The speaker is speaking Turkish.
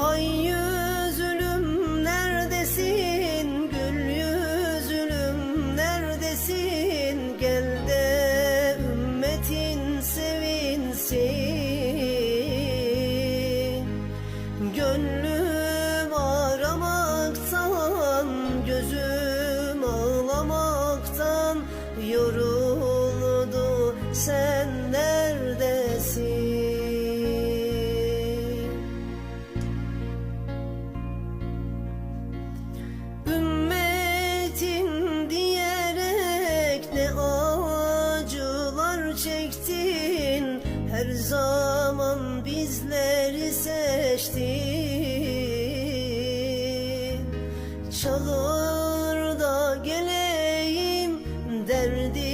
Ay yüzlüm neredesin? Gül yüzlüm neredesin? Gel de ümmetin sevinsin. Gönlüm aramaktan Gözüm ağlamaktan Yoruldu sen çektin. Her zaman bizleri seçtin. Çağır da geleyim derdi